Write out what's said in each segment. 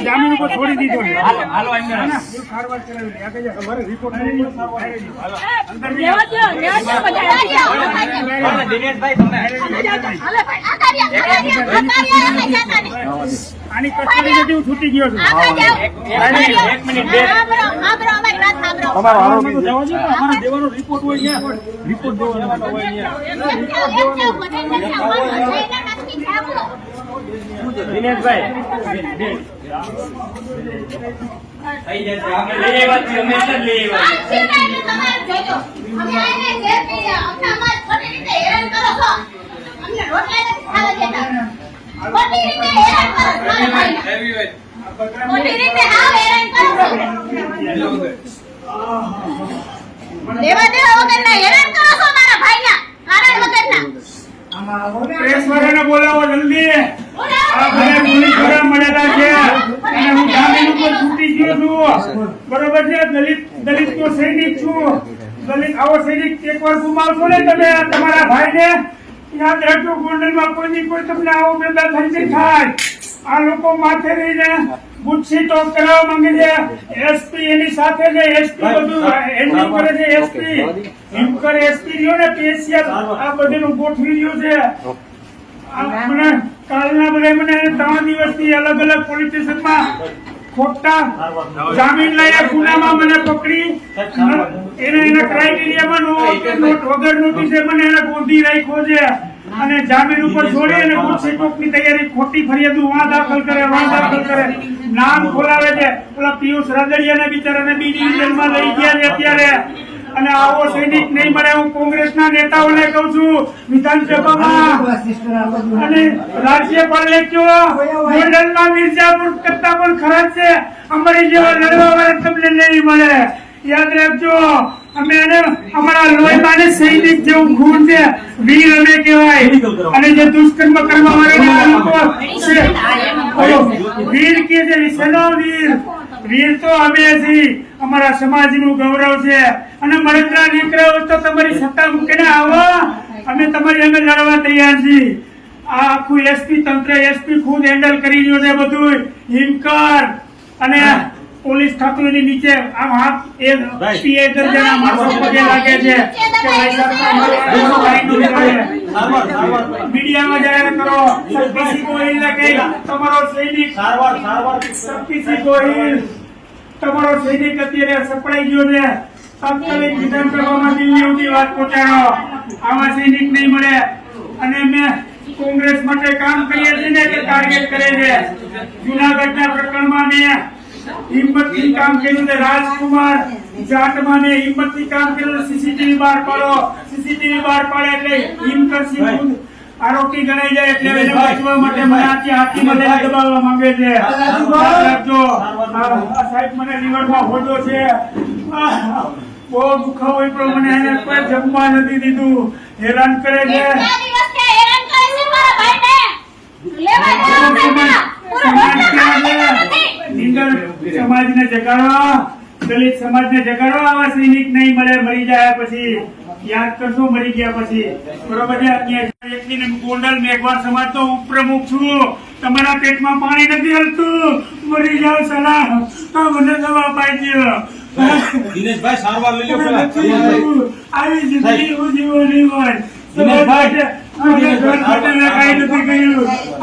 જામીન ઉપર છોડી દીધો દિનેશભાઈ ના, આની કસ્ટડી હું છૂટી ગયો છું. એક મિનિટ બે સાંભળો, અમારી વાત સાંભળો. અમારે તો જવા દો ને, અમારે દેવાનો રિપોર્ટ હોય ત્યાં. રિપોર્ટ દેવાનો હોય તમારે. અમે રોટલા નથી ખાવા દેતા. ખોટી આ વાળા મળેલા છે. હું છૂટી ગયો છું. બરોબર છે? દલિત દલિત નો સૈનિક છું. દલિત આવો સૈનિક એકવાર ગુમાવશો ને તમે તમારા ભાઈને. યાદ રાખજો ગોંડલમાં કોઈની કોઈ તમને આવો પેદા થઈ નહીં થાય. આ લોકો માથે રહીને ગુચ્છી ટોક કરાવવા માંગે છે. એસપી એની સાથે છે. એસપી બધું હેન્ડલિંગ કરે છે એસપી હિમકર એસપી રહ્યો ને પેશિયલ આ બધું ગોઠવી રહ્યું છે. મને કાલના બધા મને ત્રણ દિવસથી અલગ અલગ પોલીસ સ્ટેશનમાં ખોટા જામીન લાયા ગુનામાં મને પકડી. એને એના ક્રાઇટેરિયામાં નો નોટ વગર નોટિસે મને એને ગોંધી રાખ્યો છે. અને જામીન ઉપર છોડી અને ગુસ્સી તૈયારી ખોટી ફરિયાદો વાં દાખલ કરે વાં દાખલ કરે. નામ ખોલાવે છે. પેલા પિયુષ રાદડિયાને બિચારાને ને બીજી લઈ ગયા છે અત્યારે. અને આવો સૈનિક નહીં મળે હું કોંગ્રેસના નેતાઓને કહું છું વિધાનસભામાં અને મિર્જાપુર કરતા પણ ખરાબ છે અમારી જેવા લડવા વાળા તમને નહીં મળે. યાદ રાખજો અમે એને અમારા લોહીમાં સૈનિક જેવું ખૂન છે વીર અમે કહેવાય. અને જે દુષ્કર્મ કરવા વાળા વીર કે છે વીર. વીર તો અમે છીએ. અમારા સમાજનું ગૌરવ છે. અને મળતરા નીકળ્યો તો તમારી સત્તા મૂકીને આવો. અમે તમારી અમે લડવા તૈયાર છીએ. આ આખું એસપી તંત્ર એસપી ખુદ હેન્ડલ કરી રહ્યું છે બધું. હિમકર અને પોલીસ ઠાકોરની નીચે આમ હાથ એ પીએ દર્જાના માણસો પગે લાગે છે કે ભાઈ છે. મીડિયામાં જાહેર કરો સરપંચી ગોહિલને કઈ તમારો સૈનિક સરપંચી ગોહિલ. તમારો સૈનિક અત્યારે સપડાઈ ગયો છે. તાત્કાલિક વિધાનસભામાં દિલ્હી સુધી વાત પહોંચાડો. આવા સૈનિક નહીં મળે. અને મેં કોંગ્રેસ માટે કામ કરીએ છીએ ને કે ટાર્ગેટ કરે છે. જુનાગઢના પ્રકરણમાં મેં હિંમતથી કામ કર્યું છે. રાજકુમાર જાટમાં ને હિંમતથી કામ કર્યું સીસીટીવી બહાર પાડો. સીસીટીવી બહાર પાડે એટલે હિમકરસિંહ ખુદ આરોપી ગણાઈ જાય એટલે એને બચવા માટે મને આથી હાથી મને દબાવવા માંગે છે. રાખજો સાહેબ મને લીવરમાં હોજો છે. બહુ દુખાવો હોય પણ મને એને કોઈ જમવા નથી દીધું. હેરાન કરે છે. સમાજ ને જગાડવા દલિત સમાજને જગાડો આવા સૈનિક નહીં મળે મરી જાય પછી. યાદ કરશો મરી ગયા પછી. બરોબર છે? ગોંડલ મેઘવાળ સમાજ તો ઉપપ્રમુખ છું. તમારા પેટમાં પાણી નથી હલતું. મરી જાવ સલાહ. તો મને દવા પાઈ દો દિનેશભાઈ સારવાર લઈ લો. આવી જિંદગી હું જીવો નહીં હોય. દિનેશભાઈ. કાંઈ નથી કર્યું.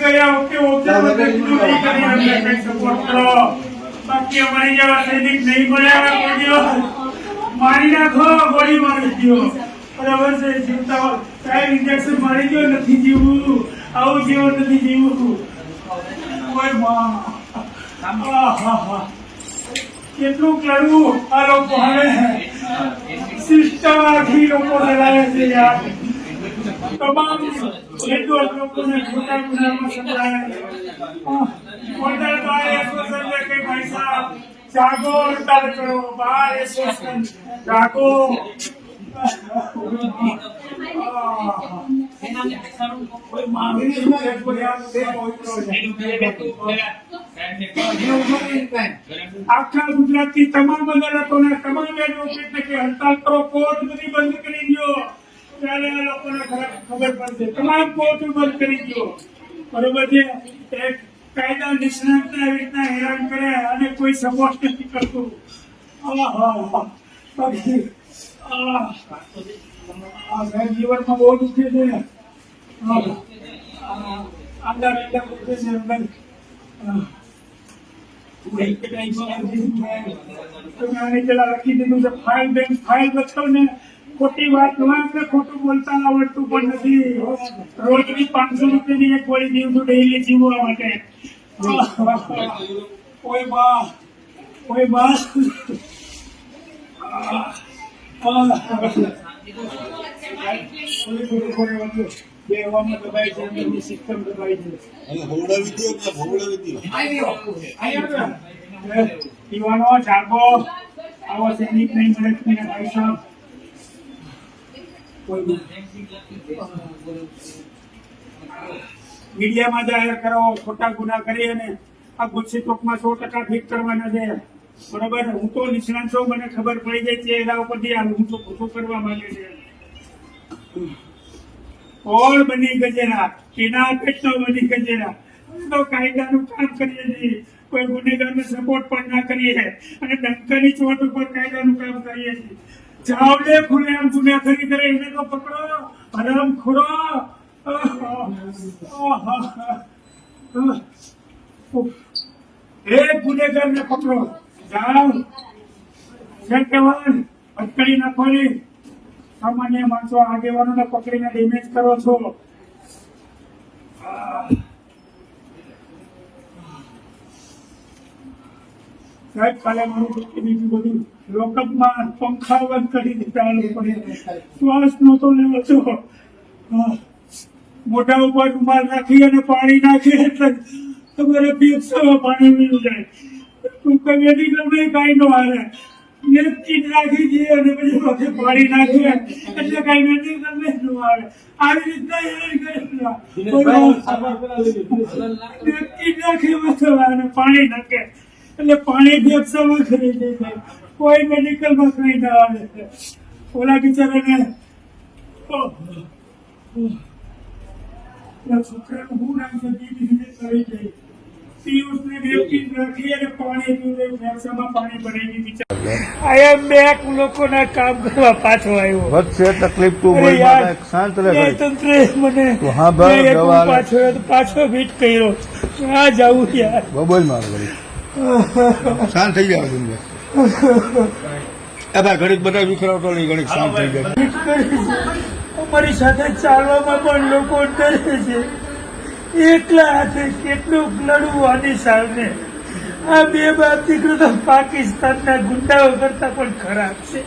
ગયા વખતે ઓછું એટલું નહીં કરી અમને કંઈ સપોર્ટ કરો. બાકી અમારી જેવા સૈનિક નહીં મળ્યા કોઈ દિવસ. મારી નાખો ગોળી મારી દ્યો. બરાબર છે જીવતા સાહેબ ઇન્જેક્શન મારી ગયો નથી જીવવું આવું જીવન નથી જીવવું કોઈ માં કેટલું કરવું આ લોકો હવે સિસ્ટમ આખી લોકો ચલાવે છે યાર તમામ હિન્દુ લોકોને ખોટા ગુનામાં સંકળાયા હોટલ બાર એસોસિએશન ને કે ભાઈ સાહેબ, જાગો, હડતાલ કરો. બાર એસોસિએશન જાગો. કોઈ માંગણી છે કોઈ આ કોઈ આખા ગુજરાતની તમામ તમામ એડવોકેટને કે હડતાલ કરો, કોર્ટ બધી બંધ કરી દો ત્યારે આ લોકોને ખબર પડશે તમામ કોર્ટ બંધ કરી દો બરોબર છે? કાયદા નિષ્ણાતને આવી રીતના હેરાન કરે અને કોઈ સપોર્ટ નથી કરતું. જીવનમાં બહુ દુઃખે છે. અંદર અંદર દુખે છે અંદર. ફાઇલ બેંક ફાઇલ બતાવો ને. ખોટી વાત ને ખોટું બોલતા આવડતું પણ નથી. રોજની પાંચસો રૂપિયાની એક વળી જીવું છું ડેઈલી જીવવા માટે. કોઈ બા કોઈ બા બેવામાં દબાઈ છે અંદરની સિસ્ટમ દબાઈ છે પીવાનો જાગો આવો સૈનિક નહીં મળે સાહેબ મીડિયામાં જાહેર કરો, ખોટા ગુના કરી અને આ ગુસ્સી ચોકમાં સો ટકા ઠીક કરવાના છે. બરોબર? હું તો નિષ્ણાંત છું મને ખબર પડી જાય છે એના ઉપરથી આ હું તો ખોટું કરવા માંગે છે. કોણ બની ગજેરા કેના પેટનો બની ગજેરા તો કાયદાનું કામ કરીએ છીએ. કોઈ ગુનેગારને સપોર્ટ પણ ના કરીએ. અને ડંકાની ચોટ ઉપર કાયદાનું કામ કરીએ છીએ. જાવડે ખુલે આમ ગુનેગારી કરે, એને તો પકડો, હરામ ખોરો. ગુનેગાર ને પકડો. જાઓ. છે કેવલ અટકડી નાખવાની. સામાન્ય માણસો આગેવાનોને પકડીને ડેમેજ કરો છો. સાહેબ કાલે મારું બીજું બધું લોકઅપમાં પંખા બંધ કરી દીધા લોકોને શ્વાસ નહોતો લેવો આહ. મોઢા ઉપર રૂમાલ નાખી અને પાણી નાખી એટલે તમારે પીપસામાં પાણી મળી જાય. કોઈ મેડિકલમાં કાંઈ ન દઈએ અને પછી પાણી નાખીએ એટલે કાંઈ મેડિકલમાં ન આવે આવી રીતના અને પાણી નાખે. એટલે પાણી ફેફસામાં ખરી છે. કોઈ મેડિકલમાં કઈ ના આવે ઓલા બિચારાને છોકરાનું શું નામ છે? દીદીને કરી વધશે તકલીફ તું શાંત રહે મને. પાછો પાછો ભીટ કર્યો. આ જાવું યાર. બોલ માર વળી. શાંત થઈ જાવ તું એ ભાઈ બધા વિખરાવતો નહીં, ઘડીક શાંત થઈ જાય અમારી સાથે ચાલવામાં પણ લોકો ડરે છે. એકલા હાથે કેટલું લડવું આની સામે. આ બે બાપ દીકરો તો પાકિસ્તાનના ગુંડાઓ કરતા પણ ખરાબ છે.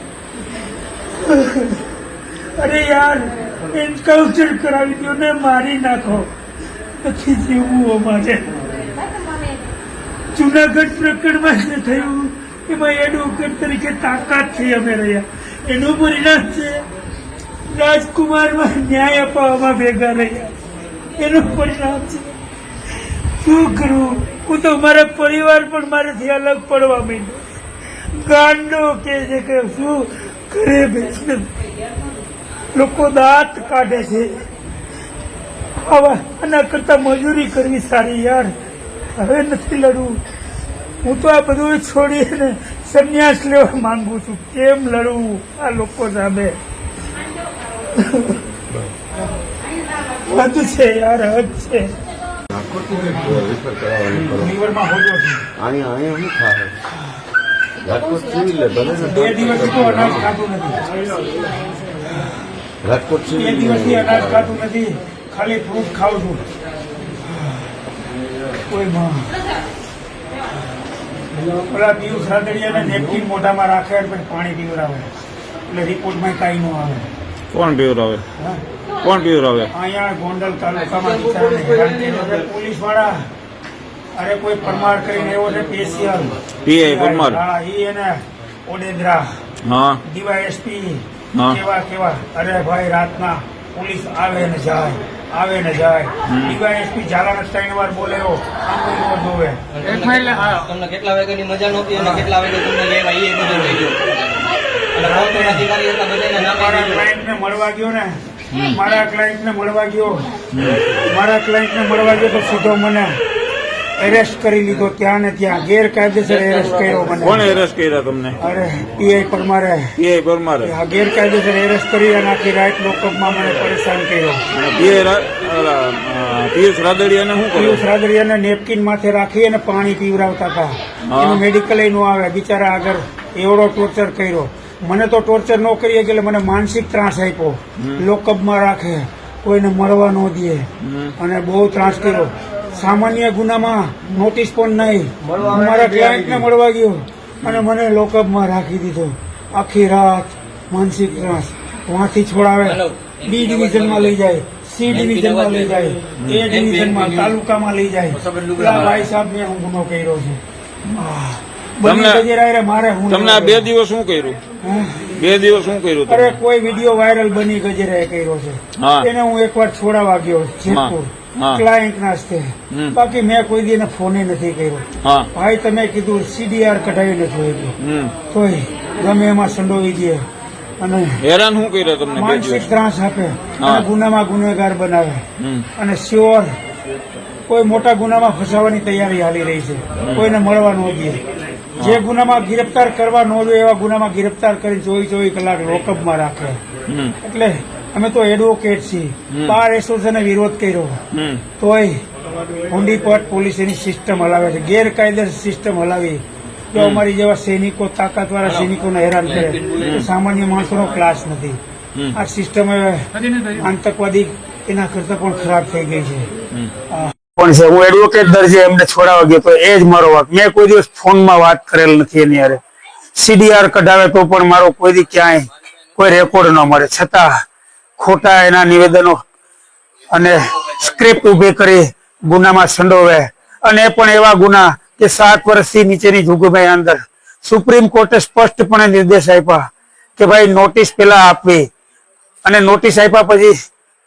અરે યાર એન્કાઉન્ટર કરાવી દો ને મારી નાખો. નથી જીવવું અમારે. જુનાગઢ પ્રકરણમાં જે થયું, એમાં એડવોકેટ તરીકે તાકાતથી અમે રહ્યા. એનું પરિણામ છે, રાજકુમારમાં ન્યાય અપાવવામાં ભેગા રહ્યા. એનું પરિણામ છે, શું કરવું? હું તો મારા પરિવાર પણ મારાથી અલગ પડવા માંડ્યો. ગાંડો કે છે કે શું ઘરે બેસને. લોકો દાંત કાઢે છે. આવા આના કરતા મજૂરી કરવી સારી યાર. હવે નથી લડવું. હું તો આ બધું છોડીને સંન્યાસ લેવા માંગુ છું. કેમ લડવું? આ લોકો સામે. હદ છે યાર હદ છે. રાજકોટ ખાલી ફ્રૂટ ખાઉં છું. કોઈ માં ઓલા પિયુષ નેપકિન મોઢામાં રાખે પછી પાણી પીવડાવે. એટલે રિપોર્ટમાં કાંઈ ન આવે. કોણ પીવરાવે. કોણ પીવરાવે અહીંયા ગોંડલ તાલુકામાં. પોલીસવાળા અરે કોઈ પરમાર કરીને એવો છે સ્પેશિયલ. PI પરમાર. હા ઈ એને ઓડેદરા હા. ડીવાયએસપી. કેવા કેવા. અરે ભાઈ રાતના પોલીસ આવે ને જાય. આવે ને જાય. ડીવાયએસપી ઝાલાને ત્રણ વાર બોલ્યો આમ કોઈ ન જોવે. તમને કેટલા વાગ્યાની મજા નહોતી અને કેટલા વાગે તમને લેવા એ બધું થઈ ગયું અને કોર્ટના અધિકારી હતા બધાને ના મારા. ક્લાયન્ટને મળવા ગયો ને. મારા ક્લાયન્ટને મળવા ગયો. મારા ક્લાયન્ટને મળવા ગયો તો સીધો મને. એરેસ્ટ કરી લીધો ત્યાં ને ત્યાં. ગેરકાયદેસર એરેસ્ટ કર્યો કોણે મને એરેસ્ટ કર્યા તમને? અરે પીઆઈ પરમારે પીઆઈ પરમારે આ ગેરકાયદેસર એરેસ્ટ કરી અને આખી રાત લોકઅપમાં મને પરેશાન કર્યો. પિયુષ રાદડિયાને શું પિયુષ રાદડિયાને નેપકિન માથે રાખી અને પાણી પીવડાવતા હતા. એનું મેડિકલ નો આવે બિચારા આગળ એવડો ટોર્ચર કર્યો. મને તો ટોર્ચર ન કરીએ એટલે મને માનસિક ત્રાસ આપ્યો. લોકઅપમાં રાખે. કોઈને મળવા ન દે. અને બહુ ત્રાસ કર્યો. સામાન્ય ગુનામાં નોટિસ પણ નહીં. હું મારા ક્લાયન્ટને મળવા ગયો. અને મને લોકઅપમાં રાખી દીધો. આખી રાત માનસિક ત્રાસ. વાંથી છોડાવે. બી ડિવિઝનમાં લઈ જાય. સી ડિવિઝનમાં લઈ જાય. એ ડિવિઝનમાં તાલુકામાં લઈ જાય. ભાઈ સાહેબ ને હું ગુનો કર્યો છે. મારે હું તમને બે દિવસ શું કર્યું? બે દિવસ શું કર્યું અરે કોઈ વીડિયો વાયરલ બની ગજેરાએ કર્યો છે. હા. એને હું એકવાર છોડાવા ગયો જેતપુર. હા. ક્લાયન્ટ ના હસ્તે બાકી મેં કોઈ દી ફોને નથી કર્યો. ભાઈ તમે કીધું સીડીઆર કઢાવી નથી હોય તોય ગમે એમાં સંડોવી દે. અને હેરાન શું કર્યો તમને માનસિક ત્રાસ આપે. અને ગુનામાં ગુનેગાર બનાવે. અને શ્યોર કોઈ મોટા ગુનામાં ફસાવાની તૈયારી હાલી રહી છે. કોઈને મળવા ન દે. જે ગુનામાં ગિરફ્તાર કરવા ન જોઈએ એવા ગુનામાં ગિરફ્તાર કરી ચોવીસ ચોવીસ કલાક લોકઅપમાં રાખે. એટલે અમે તો એડવોકેટ છીએ. બાર એસોસિએશને વિરોધ કર્યો. તોય ઊંડીપટ પોલીસ એની સિસ્ટમ હલાવે છે. ગેરકાયદેસર સિસ્ટમ હલાવી. જો અમારી જેવા સૈનિકો તાકાતવાળા સૈનિકોને હેરાન કરે તો સામાન્ય માણસોનો ક્લાસ નથી. આ સિસ્ટમ આતંકવાદી એના કરતા પણ ખરાબ થઈ ગઈ છે. પણ છે? હું એડવોકેટ દરજે એમને છોડાવવા ગયો તો એ જ મારો વાત મેં કોઈ દિવસ ફોનમાં વાત કરેલ નથી એની હારે. સીડીઆર કઢાવે તો પણ મારો કોઈ દી ક્યાંય કોઈ રેકોર્ડ ન મળે. છતાં ખોટા એના નિવેદનો અને સ્ક્રિપ્ટ ઊભી કરી ગુનામાં સંડોવે. અને પણ એવા ગુના કે સાત વર્ષથી નીચેની જોગવાઈ અંદર. સુપ્રીમ કોર્ટે સ્પષ્ટપણે નિર્દેશ આપ્યા કે ભાઈ નોટિસ પેલા આપવી. અને નોટિસ આપ્યા પછી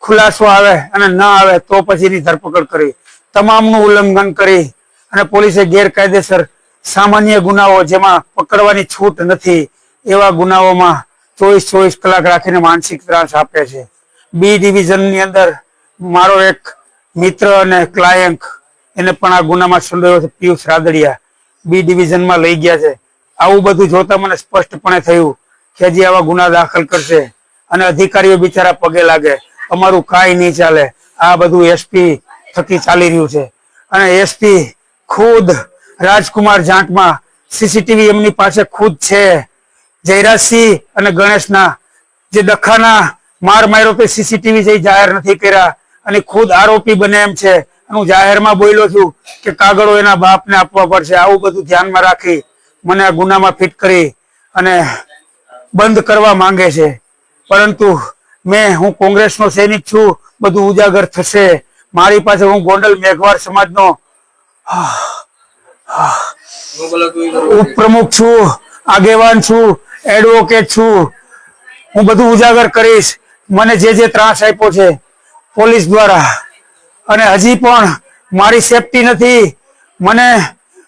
ખુલાસો આવે અને ના આવે તો પછીની ધરપકડ કરવી. તમામનું ઉલ્લંઘન કરી અને પોલીસે ગેરકાયદેસર સામાન્ય ગુનાઓ જેમાં પકડવાની છૂટ નથી એવા ગુનાઓમાં ચોવીસ ચોવીસ કલાક રાખીને માનસિક ત્રાસ આપે છે. બી ડિવિઝનની અંદર મારો એક મિત્ર અને ક્લાયન્ટ એને પણ આ ગુનામાં સંડોવ્યો છે, પિયુષ રાદડિયા. બી ડિવિઝનમાં લઈ ગયા છે. આવું બધું જોતા મને સ્પષ્ટપણે થયું કે હજી આવા ગુના દાખલ કરશે અને અધિકારીઓ બિચારા પગે લાગે. અમારું કાંઈ નહીં ચાલે. આ બધું એસપી થકી ચાલી રહ્યું છે. અને એસપી ખુદ રાજકુમાર જાટમાં સીસીટીવી એમની પાસે ખુદ છે. જયરાજસિંહ અને ગણેશના જે દખાના માર માર્યો તે સીસીટીવી જે જાહેર નથી કર્યા અને ખુદ આરોપી બને એમ છે. હું જાહેરમાં બોલ્યો છું કે કાગળો એના બાપને આપવા પડશે. આવું બધું ધ્યાનમાં રાખી મને આ ગુનામાં ફિટ કરી અને બંધ કરવા માંગે છે. પરંતુ મેં, હું કોંગ્રેસનો સૈનિક છું, બધું ઉજાગર થશે. મારી પાસે હું ગોંડલ મેઘવાર સમાજનો ઉપપ્રમુખ છું, આગેવાન છું. એડવોકેટ છું. હું બધું ઉજાગર કરીશ. મને જે જે ત્રાસ આપ્યો છે, પોલીસ દ્વારા. અને હજી પણ મારી સેફટી નથી. મને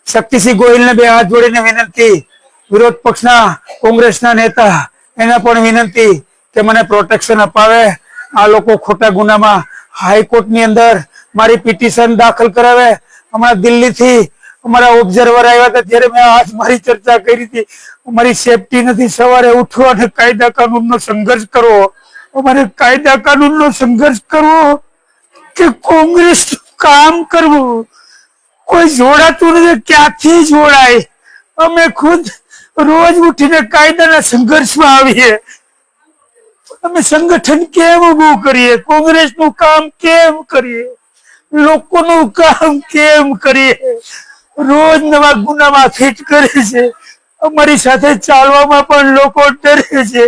શક્તિસિંહ ગોહિલને બે હાથ જોડીને વિનંતી, વિરોધ પક્ષના, કોંગ્રેસના નેતા, એને પણ વિનંતી કે મને પ્રોટેક્શન અપાવે. આ લોકો ખોટા ગુનામાં હાઈકોર્ટની અંદર મારી પિટિશન દાખલ કરાવે. હમણાં દિલ્હીથી અમારા ઓબ્ઝર્વર આવ્યા હતા, ત્યારે મેં આજ મારી ચર્ચા કરી હતી. અમારી સેફટી નથી, સવારે ઉઠવો અને કાયદા કાનૂનનો સંઘર્ષ કરવો અમારે કાયદા કાનૂનનો સંઘર્ષ કરવો કે કોંગ્રેસ કામ કરવું. કોઈ જોડાતું નથી, ક્યાંથી જોડાય? અમે ખુદ રોજ ઉઠીને કાયદાના સંઘર્ષમાં આવીએ. અમે સંગઠન કેમ ઉભું કરીએ? કોંગ્રેસનું કામ કેમ કરીએ? લોકોનું કામ કેમ કરીએ? રોજ નવા ગુનામાં ફિટ કરે છે. અમારી સાથે ચાલવામાં પણ લોકો ડરે છે.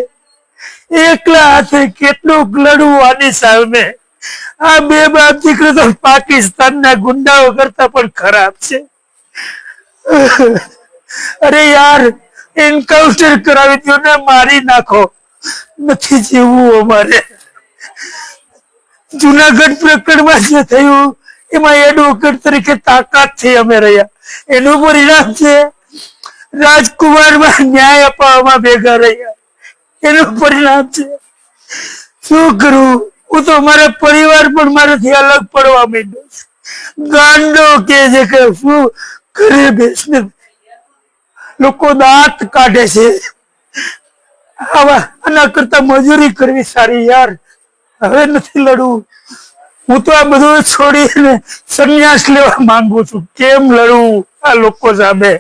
એકલા હાથે કેટલું લડવું આની સામે. આ બે બાપ દીકરો તો પાકિસ્તાનના ગુંડાઓ કરતા પણ ખરાબ છે. અરે યાર એન્કાઉન્ટર કરાવી દો ને, મારી નાખો. નથી જીવવું અમારે. જુનાગઢ પ્રકરણમાં જે થયું એમાં એડવોકેટ તરીકે તાકાત છે અમે રહ્યા. એનું પરિણામ છે. રાજકુમારમાં ન્યાય અપાવવામાં ભેગા રહ્યા. એનું પરિણામ છે. શું કરું? હું તો મારા પરિવાર પણ મારાથી અલગ પડવા માંડ્યો છે. ગાંડો કે છે કે શું ઘરે બેસને લોકો દાંત કાઢે છે. આવા આના કરતા મજૂરી કરવી સારી યાર. હવે નથી લડવું. હું તો આ બધું છોડીને સંન્યાસ લેવા માંગુ છું. કેમ લડવું આ લોકો સામે.